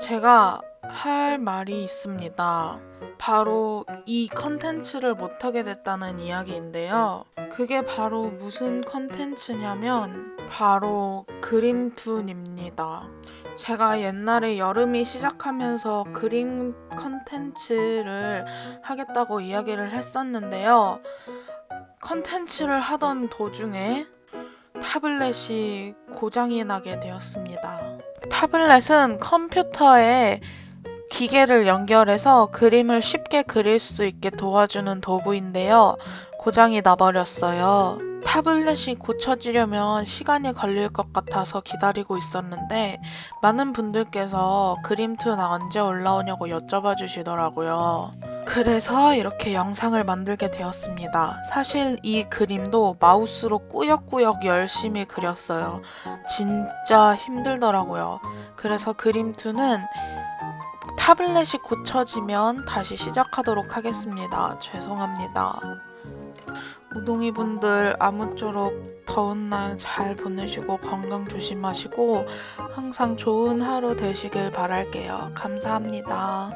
제가 할 말이 있습니다. 바로 이 컨텐츠를 못하게 됐다는 이야기인데요. 그게 바로 무슨 컨텐츠냐면 바로 그림툰입니다. 제가 옛날에 여름이 시작하면서 그림 컨텐츠를 하겠다고 이야기를 했었는데요. 컨텐츠를 하던 도중에 타블렛이 고장이 나게 되었습니다. 타블렛은 컴퓨터에 기계를 연결해서 그림을 쉽게 그릴 수 있게 도와주는 도구인데요. 고장이 나버렸어요. 타블렛이 고쳐지려면 시간이 걸릴 것 같아서 기다리고 있었는데 많은 분들께서 그림툰 언제 올라오냐고 여쭤봐 주시더라고요. 그래서 이렇게 영상을 만들게 되었습니다. 사실 이 그림도 마우스로 꾸역꾸역 열심히 그렸어요. 진짜 힘들더라고요. 그래서 그림투는 타블렛이 고쳐지면 다시 시작하도록 하겠습니다. 죄송합니다. 우동이 분들 아무쪼록 더운 날 잘 보내시고 건강 조심하시고 항상 좋은 하루 되시길 바랄게요. 감사합니다.